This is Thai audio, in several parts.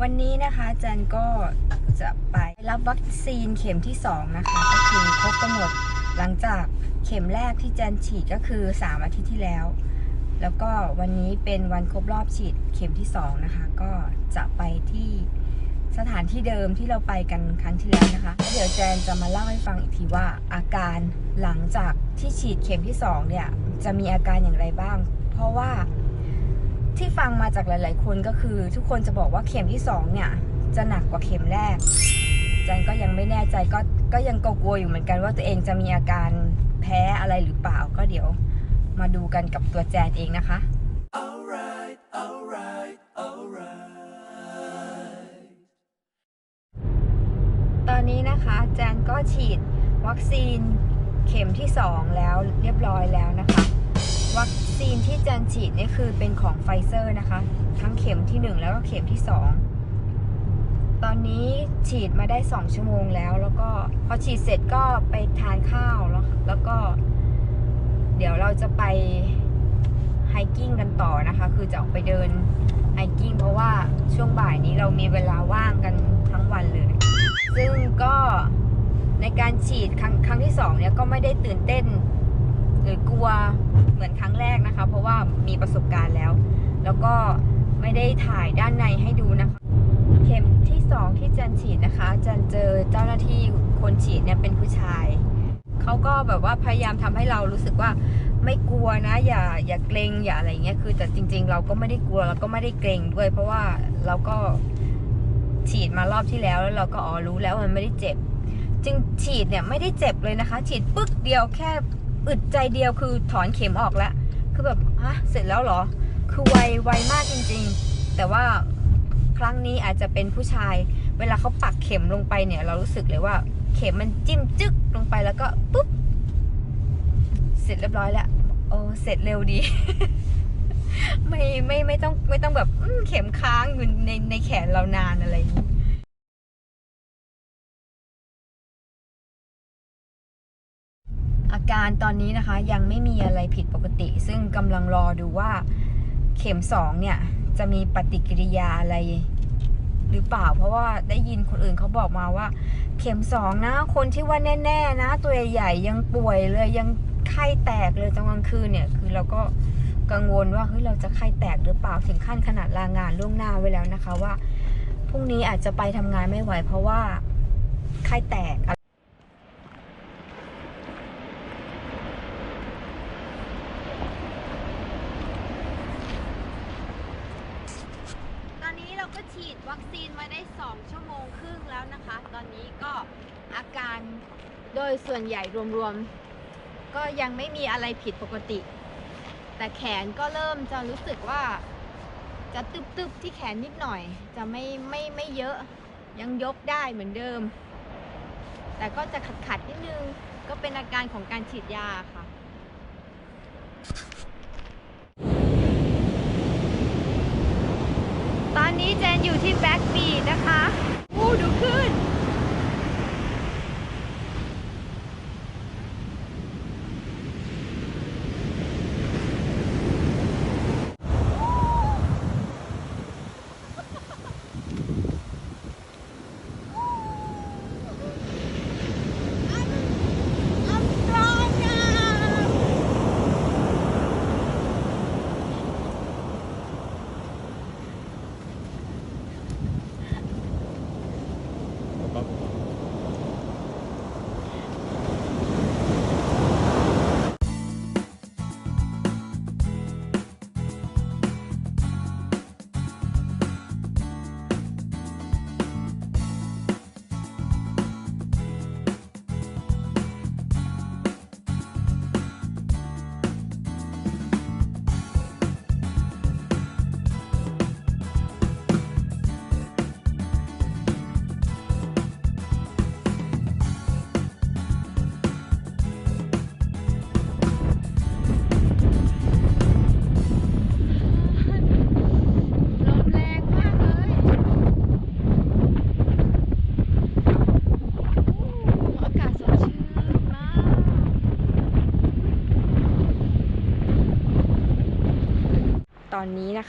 วันนี้นะคะจันก็จะไปรับวัคซีนเข็มที่ 2 นะคะ ก็คือครบกำหนดหลังจากเข็มแรกที่จันฉีดก็คือ 3 อาทิตย์ที่แล้ว แล้วก็วันนี้เป็นวันครบรอบฉีดเข็มที่ 2 นะคะ ก็จะไปที่สถานที่เดิมที่เราไปกันครั้งที่แล้วนะคะแล้วเดี๋ยวแจนจะมาเล่าให้ฟังอีกทีว่าอาการหลังจากที่ฉีดเข็มที่ 2 เนี่ย จะมีอาการอย่างไรบ้าง เพราะว่า ที่ฟังมาจากหลาย ๆ คนก็คือ ทุกคนจะบอกว่าเข็มที่2เนี่ย จะหนักกว่าเข็มแรกจันก็ยังไม่แน่ใจก็ก็ยังกลัวอยู่เหมือนกันว่าตัวเองจะมีอาการแพ้อะไรหรือเปล่าก็เดี๋ยวมาดูกันกับตัวแจนเองนะคะ Alright, alright, alright. ตอนนี้นะคะแจนก็ฉีดวัคซีนเข็มที่ 2 แล้วเรียบร้อยแล้วนะคะวัค ซีนที่แจนฉีดนี่คือเป็นของไฟเซอร์นะคะ ทั้งเข็มที่ 1 แล้วก็เข็มที่ 2 ตอนนี้ฉีดมาได้ 2 ชั่วโมงแล้ว แล้วก็พอฉีดเสร็จก็ไปทานข้าวแล้วแล้วก็ เดี๋ยวเราจะไปไฮกิ้งกันต่อนะคะ คือจะออกไปเดินไฮกิ้งเพราะว่าช่วงบ่ายนี้เรามีเวลาว่างกันทั้งวันเลย ซึ่งก็ในการฉีดครั้งครั้งที่สองเนี่ยก็ไม่ได้ตื่นเต้น หรือกลัวเหมือนครั้งแรกนะคะ เพราะว่ามีประสบการณ์แล้ว แล้วก็ไม่ได้ถ่ายด้านในให้ดูนะคะ เข็มที่สองที่จันฉีดนะคะ จันเจอเจ้าหน้าที่คนฉีดเนี่ยเป็นผู้ชายเขาก็แบบว่าพยายามทำให้เรารู้สึกว่าไม่กลัวนะ อย่าอย่าเกรงอย่าอะไรเงี้ยคือแต่จริง ๆ เราก็ไม่ได้กลัวแล้วก็ไม่ได้เกรงด้วย เพราะว่าเราก็ฉีดมารอบที่แล้วแล้วเราก็อ๋อรู้แล้วมันไม่ได้เจ็บ จึงฉีดเนี่ยไม่ได้เจ็บเลยนะคะ ฉีดปึ๊กเดียวแค่ อึดใจเดียวคือถอนเข็มออกแล้ว คือแบบฮะเสร็จแล้วเหรอ คือไวไวมากจริงๆ แต่ว่าครั้งนี้อาจจะเป็นผู้ชาย เวลาเขาปักเข็มลงไปเนี่ย เรารู้สึกเลยว่า เข็มมันจิ้มจึ๊กลงไปแล้วก็ปุ๊บเสร็จเรียบร้อยแล้วโอ้เสร็จเร็วดี ไม่ไม่ไม่ต้องไม่ต้องแบบเข็มค้างอยู่ในในแขนเรานานอะไรอย่างนี้าการตอนนี้นะคะยังไม่มีอะไรผิดปกติ ซึ่งกำลังรอดูว่าเข็มสองเนี่ย จะมีปฏิกิริยาอะไรหรือเปล่า เพราะว่าได้ยินคนอื่นเขาบอกมาว่า เข็มสองนะ คนที่ว่าแน่ ๆ นะ ตัวใหญ่ๆยังป่วยเลยยังไข้แตกเลยตอนกลางคืนเนี่ย คือเราก็กังวลว่าเฮ้ยเราจะไข้แตกหรือเปล่าถึงขั้นขนาดลางานล่วงหน้าไว้แล้วนะคะว่าพรุ่งนี้อาจจะไปทำงานไม่ไหว เพราะว่าไข้แตกตอนนี้เราก็ ฉีดวัคซีนมาได้ 2 ชั่วโมงครึ่งแล้วนะคะ ตอนนี้ก็อาการโดยส่วนใหญ่รวมๆ ก็ยังไม่มีอะไรผิดปกติ แต่แขนก็เริ่มจะรู้สึกว่าจะตึบๆที่แขนนิดหน่อย จะไม่ไม่ไม่เยอะยังยกได้เหมือนเดิม แต่ก็จะขัดๆนิดนึง ก็เป็นอาการของการฉีดยาค่ะ ตอ นนี้เจนอยู่ที่แบ็กบีดนะคะอู้ดูขึ้น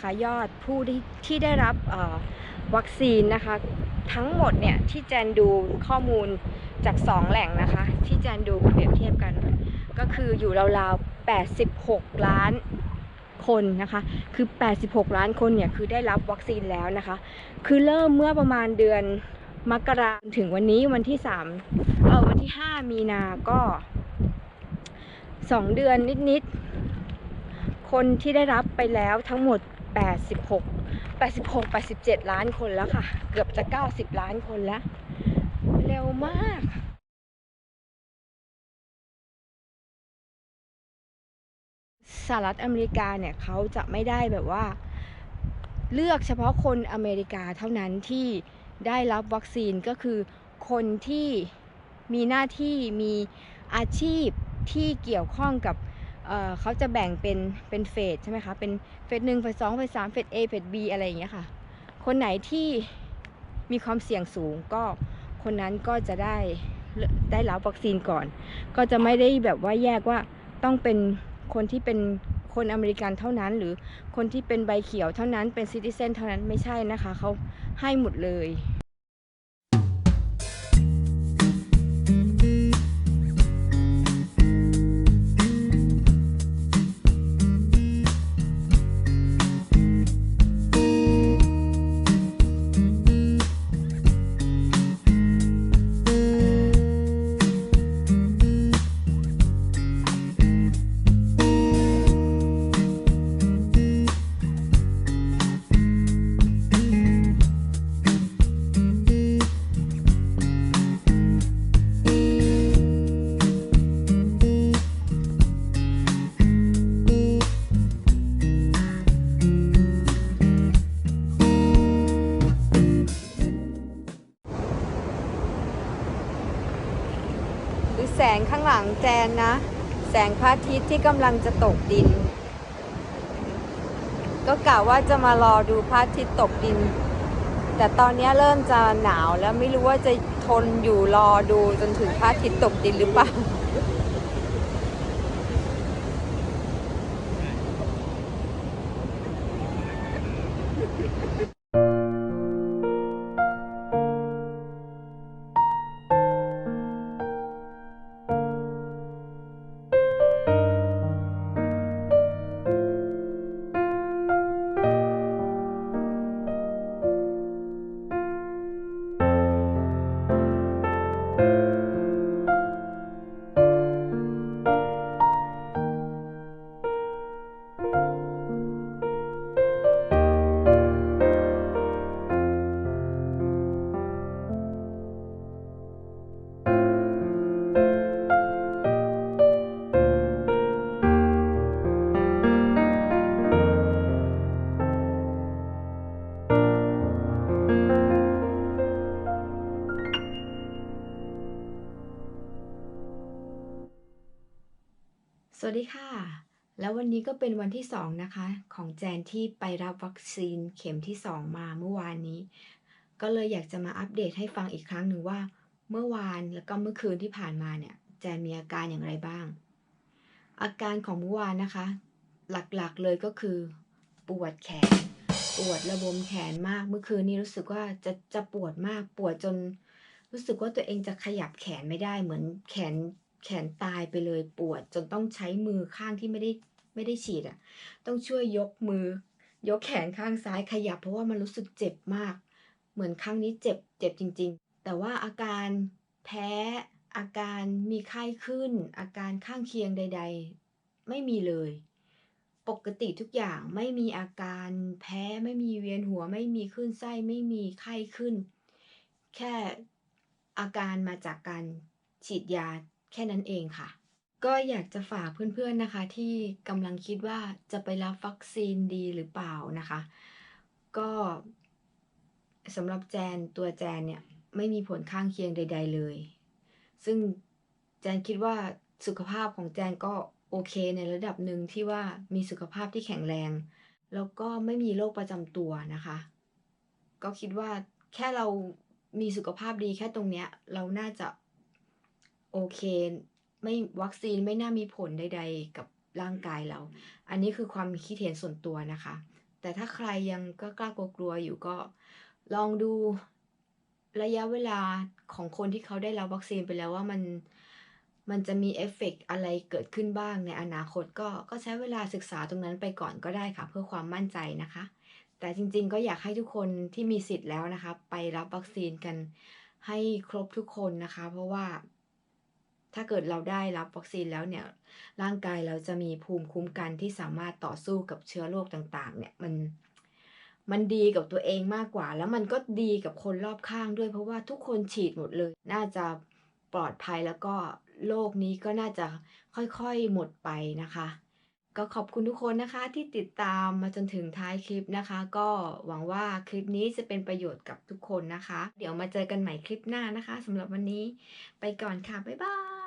นะคะยอดผู้ที่ได้รับวัคซีนนะคะ ทั้งหมดเนี่ยที่แจนดูข้อมูลจากสองแหล่งนะคะ ที่แจนดูเปรียบเทียบกัน ก็คืออยู่ราวๆ 86 ล้านคนนะคะ คือ 86 ล้านคนเนี่ยคือได้รับวัคซีนแล้วนะคะ คือเริ่มเมื่อประมาณเดือนมกราถึงวันนี้วันที่3เออวันที่ 5 มีนาก็ 2 เดือนนิดๆคนที่ได้รับไปแล้วทั้งหมด 86 86 87 ล้านคนแล้วค่ะ เกือบจะ 90 ล้านคนแล้ว เร็วมากสหรัฐอเมริกาเนี่ยเขาจะไม่ได้แบบว่า เลือกเฉพาะคนอเมริกาเท่านั้นที่ได้รับวัคซีนก็คือคนที่มีหน้าที่มีอาชีพที่เกี่ยวข้องกับ เเขาจะแบ่งเป็นเป็นเฟสใช่ไหมคะ เป็นเฟสหนึ่งเฟสสองเฟสสามเฟส A เฟส B อะไรอย่างเงี้ยค่ะ คนไหนที่มีความเสี่ยงสูงก็คนนั้นก็จะได้ได้รับวัคซีนก่อน ก็จะไม่ได้แบบว่าแยกว่าต้องเป็นคนที่เป็นคนอเมริกันเท่านั้น หรือคนที่เป็นใบเขียวเท่านั้นเป็นซิติเซนเท่านั้นไม่ใช่นะคะเขาให้หมดเลย แสงข้างหลังแจนนะ แสงพระอาทิตย์ที่กำลังจะตกดิน ก็กะว่าจะมารอดูพระอาทิตย์ตกดิน แต่ตอนนี้เริ่มจะหนาวแล้วไม่รู้ว่าจะทนอยู่รอดูจนถึงพระอาทิตย์ตกดินหรือเปล่า ส ก็เป็นวันที่สองนะคะ ของแจนที่ไปรับวัคซีนเข็มที่สองมาเมื่อวานนี้ ก็เลยอยากจะมาอัปเดตให้ฟังอีกครั้งหนึ่งว่า เมื่อวานแล้วก็เมื่อคืนที่ผ่านมาเนี่ย แจนมีอาการอย่างไรบ้าง อาการของเมื่อวานนะคะ หลักๆเลยก็คือ ปวดแขน ปวดระบมแขนมากเมื่อคืนนี้รู้สึกว่าจะจะปวดมากปวดจน รู้สึกว่าตัวเองจะขยับแขนไม่ได้เหมือนแขนแขนตายไปเลยปวดจนต้องใช้มือข้างที่ไม่ได้ ไม่ได้ฉีดอะ ต้องช่วยยกมือ ยกแขนข้างซ้ายขยับ เพราะว่ามันรู้สึกเจ็บมาก เหมือนครั้งนี้เจ็บเจ็บจริง ๆ แต่ว่าอาการแพ้ อาการมีไข้ขึ้น อาการข้างเคียงใด ๆ ไม่มีเลย ปกติทุกอย่างไม่มีอาการแพ้ไม่มีเวียนหัวไม่มีขึ้นไส้ไม่มีไข้ขึ้น แค่อาการมาจากการฉีดยาแค่นั้นเองค่ะ ก็อยากจะฝากเพื่อนๆนะคะ ที่กำลังคิดว่าจะไปรับวัคซีนดีหรือเปล่านะคะ ก็สำหรับแจนตัวแจนเนี่ย ไม่มีผลข้างเคียงใด ๆเลย ซึ่งแจนคิดว่าสุขภาพของแจนก็โอเคในระดับหนึ่งที่ว่ามีสุขภาพที่แข็งแรง แล้วก็ไม่มีโรคประจำตัวนะคะ ก็คิดว่าแค่เรามีสุขภาพดีแค่ตรงเนี้ย เราน่าจะโอเค ไม่วัคซีนไม่น่ามีผลใด ๆ กับร่างกายเรา อันนี้คือความคิดเห็นส่วนตัวนะคะ แต่ถ้าใครยังก็กล้ากลัวอยู่ก็ลองดูระยะเวลาของคนที่เขาได้รับวัคซีนไปแล้วว่ามันมันจะมีเอฟเฟกต์อะไรเกิดขึ้นบ้างในอนาคตก็ก็ใช้เวลาศึกษาตรงนั้นไปก่อนก็ได้ค่ะ เพื่อความมั่นใจนะคะ แต่จริงๆ ก็อยากให้ทุกคนที่มีสิทธิ์แล้วนะคะ ไปรับวัคซีนกันให้ครบทุกคนนะคะ เพราะว่า ถ้าเกิดเราได้รับวัคซีนแล้วเนี่ย ร่างกายเราจะมีภูมิคุ้มกันที่สามารถต่อสู้กับเชื้อโรคต่างๆ เนี่ยมันมันดีกับตัวเองมากกว่า แล้วมันก็ดีกับคนรอบข้างด้วย เพราะว่าทุกคนฉีดหมดเลย น่าจะปลอดภัยแล้วก็โลกนี้ก็น่าจะค่อยๆหมดไปนะคะ ก็ขอบคุณทุกคนนะคะที่ติดตามมาจนถึงท้ายคลิปนะคะ ก็หวังว่าคลิปนี้จะเป็นประโยชน์กับทุกคนนะคะ เดี๋ยวมาเจอกันใหม่คลิปหน้านะคะสำหรับวันนี้ ไปก่อนค่ะ บ๊ายบาย